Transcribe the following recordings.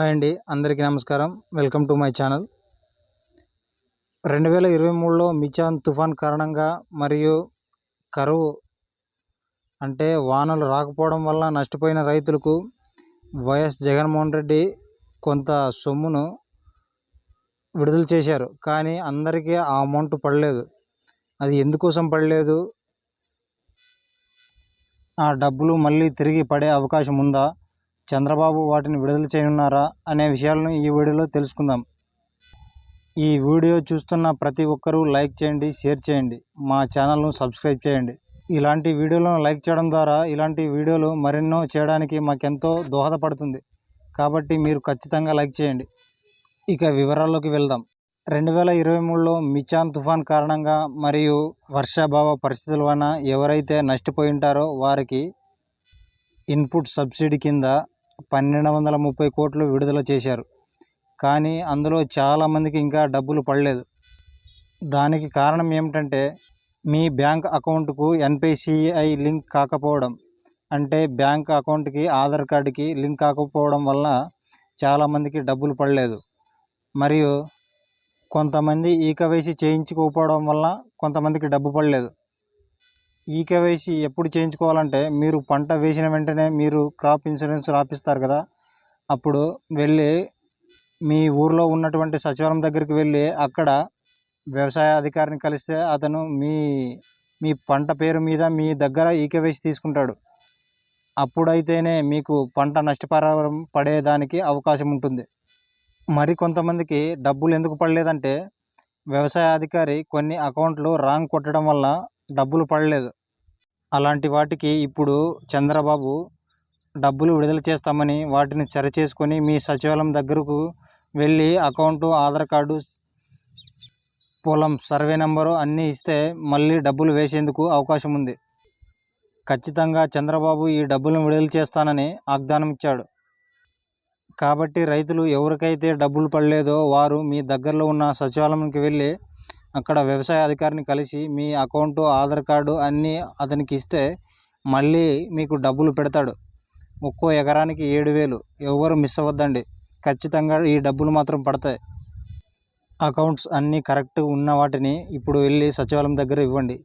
Hi అండి అందరికీ నమస్కారం. Welcome to my channel. రెండు వేల ఇరవై మూడులో మిచాన్ తుఫాన్ కారణంగా మరియు కరువు అంటే వానలు రాకపోవడం వల్ల నష్టపోయిన రైతులకు వైఎస్ జగన్మోహన్ రెడ్డి కొంత సొమ్మును విడుదల చేశారు. కానీ అందరికీ ఆ అమౌంట్ పడలేదు. అది ఎందుకోసం పడలేదు? ఆ డబ్బులు మళ్ళీ తిరిగి పడే అవకాశం ఉందా? చంద్రబాబు వాటిని విడుదల చేయనున్నారా అనే విషయాలను ఈ వీడియోలో తెలుసుకుందాం. ఈ వీడియో చూస్తున్న ప్రతి ఒక్కరూ లైక్ చేయండి షేర్ చేయండి మా ఛానల్ను సబ్స్క్రైబ్ చేయండి. ఇలాంటి వీడియోలను లైక్ చేయడం ద్వారా ఇలాంటి వీడియోలు మరెన్నో చేయడానికి మాకెంతో దోహదపడుతుంది. కాబట్టి మీరు ఖచ్చితంగా లైక్ చేయండి. ఇక వివరాల్లోకి వెళ్దాం. రెండు వేల ఇరవై మూడులో మిచాన్ తుఫాన్ కారణంగా మరియు వర్షాభావ పరిస్థితుల వలన ఎవరైతే నష్టపోయి ఉంటారో వారికి ఇన్పుట్ సబ్సిడీ కింద పన్నెండు వందల ముప్పై కోట్లు విడుదల చేశారు. కానీ అందులో చాలామందికి ఇంకా డబ్బులు పడలేదు. దానికి కారణం ఏమిటంటే మీ బ్యాంక్ అకౌంట్కు ఎన్పిసిఐ లింక్ కాకపోవడం. అంటే బ్యాంక్ అకౌంట్కి ఆధార్ కార్డుకి లింక్ కాకపోవడం వల్ల చాలామందికి డబ్బులు పడలేదు. మరియు కొంతమంది ఈకవైసీ చేయించుకోకపోవడం వల్ల కొంతమందికి డబ్బు పడలేదు. ఈ కేవైసీ ఎప్పుడు చేయించుకోవాలంటే మీరు పంట వేసిన వెంటనే మీరు క్రాప్ ఇన్సూరెన్స్ రాపిస్తారు కదా. అప్పుడు వెళ్ళి మీ ఊర్లో ఉన్నటువంటి సచివాలయం దగ్గరికి వెళ్ళి అక్కడ వ్యవసాయ అధికారిని కలిస్తే అతను మీ మీ పంట పేరు మీద మీ దగ్గర ఈ కేవైసీ తీసుకుంటాడు. అప్పుడైతేనే మీకు పంట నష్టపరం పడేదానికి అవకాశం ఉంటుంది. మరి కొంతమందికి డబ్బులు ఎందుకు పడలేదంటే వ్యవసాయ అధికారి కొన్ని అకౌంట్లు రాంగ్ కొట్టడం వల్ల డబ్బులు పడలేదు. అలాంటి వాటికి ఇప్పుడు చంద్రబాబు డబ్బులు విడుదల చేస్తామని వాటిని సరిచేసుకొని మీ సచివాలయం దగ్గరకు వెళ్ళి అకౌంటు ఆధార్ కార్డు పొలం సర్వే నెంబరు అన్నీ ఇస్తే మళ్ళీ డబ్బులు వేసేందుకు అవకాశం ఉంది. ఖచ్చితంగా చంద్రబాబు ఈ డబ్బులను విడుదల చేస్తానని వాగ్దానం ఇచ్చాడు. కాబట్టి రైతులు ఎవరికైతే డబ్బులు పడలేదో వారు మీ దగ్గరలో ఉన్న సచివాలయంకి వెళ్ళి అక్కడ వ్యవసాయ అధికారిని కలిసి మీ అకౌంటు ఆధార్ కార్డు అన్నీ అతనికి ఇస్తే మళ్ళీ మీకు డబ్బులు పెడతాడు. ఒక్కో ఎకరానికి ఏడు వేలు. ఎవరు మిస్ అవ్వద్దండి. ఖచ్చితంగా ఈ డబ్బులు మాత్రం పడతాయి. అకౌంట్స్ అన్నీ కరెక్ట్ ఉన్న వాటిని ఇప్పుడు వెళ్ళి సచివాలయం దగ్గర ఇవ్వండి.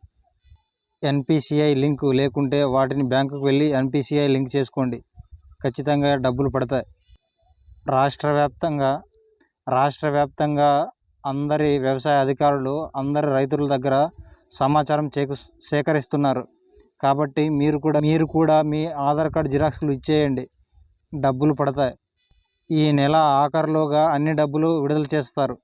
ఎన్పిసిఐ లింక్ లేకుంటే వాటిని బ్యాంకుకు వెళ్ళి ఎన్పిసిఐ లింక్ చేసుకోండి. ఖచ్చితంగా డబ్బులు పడతాయి. రాష్ట్ర వ్యాప్తంగా రాష్ట్ర వ్యాప్తంగా అందరి వ్యవసాయ అధికారులు అందరి రైతుల దగ్గర సమాచారం చేకు సేకరిస్తున్నారు. కాబట్టి మీరు కూడా మీరు కూడా మీ ఆధార్ కార్డు జిరాక్స్లు ఇచ్చేయండి. డబ్బులు పడతాయి. ఈ నెల ఆఖరులోగా అన్ని డబ్బులు విడుదల చేస్తారు.